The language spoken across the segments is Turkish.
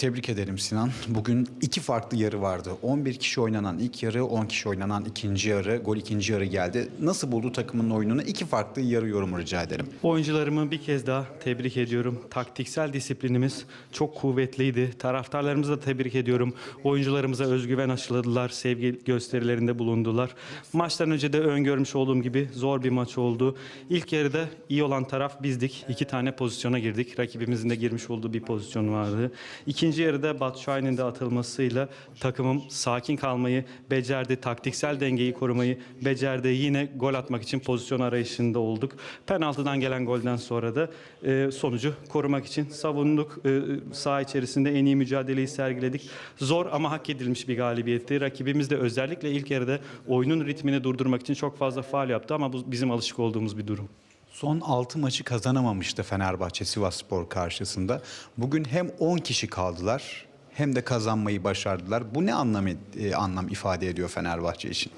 Tebrik ederim Sinan. Bugün iki farklı yarı vardı. 11 kişi oynanan ilk yarı, 10 kişi oynanan ikinci yarı, gol ikinci yarı geldi. Nasıl buldu takımın oyununu? İki farklı yarı yorumu rica ederim. Oyuncularımı bir kez daha tebrik ediyorum. Taktiksel disiplinimiz çok kuvvetliydi. Taraftarlarımızı da tebrik ediyorum. Oyuncularımıza özgüven aşıladılar, sevgi gösterilerinde bulundular. Maçtan önce de öngörmüş olduğum gibi zor bir maç oldu. İlk yarıda iyi olan taraf bizdik. İki tane pozisyona girdik. Rakibimizin de girmiş olduğu bir pozisyon vardı. İkinci yarıda Batshuayi'nin de atılmasıyla takımım sakin kalmayı becerdi. Taktiksel dengeyi korumayı becerdi. Yine gol atmak için pozisyon arayışında olduk. Penaltıdan gelen golden sonra da e, sonucu korumak için savunduk. E, saha içerisinde en iyi mücadeleyi sergiledik. Zor ama hak edilmiş bir galibiyetti. Rakibimiz de özellikle ilk yarıda oyunun ritmini durdurmak için çok fazla faal yaptı ama bu bizim alışık olduğumuz bir durum. Son 6 maçı kazanamamıştı Fenerbahçe Sivasspor karşısında. Bugün hem 10 kişi kaldılar hem de kazanmayı başardılar. Bu ne anlam, e, anlam ifade ediyor Fenerbahçe için?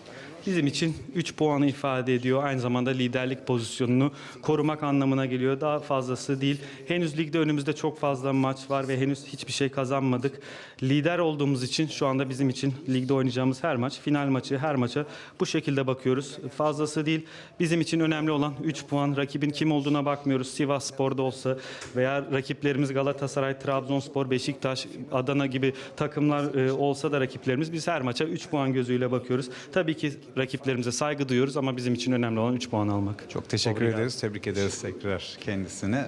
Bizim için 3 puanı ifade ediyor. Aynı zamanda liderlik pozisyonunu korumak anlamına geliyor. Daha fazlası değil. Henüz ligde önümüzde çok fazla maç var ve henüz hiçbir şey kazanmadık. Lider olduğumuz için şu anda bizim için ligde oynayacağımız her maç, final maçı, her maça bu şekilde bakıyoruz. Fazlası değil. Bizim için önemli olan 3 puan. Rakibin kim olduğuna bakmıyoruz. Sivas Spor'da olsa veya rakiplerimiz Galatasaray, Trabzonspor, Beşiktaş, Adana gibi takımlar e, olsa da rakiplerimiz biz her maça 3 puan gözüyle bakıyoruz. Tabii ki rakiplerimize saygı duyuyoruz ama bizim için önemli olan 3 puan almak. Çok teşekkür Obrigado. ederiz. Tebrik ederiz tekrar kendisine.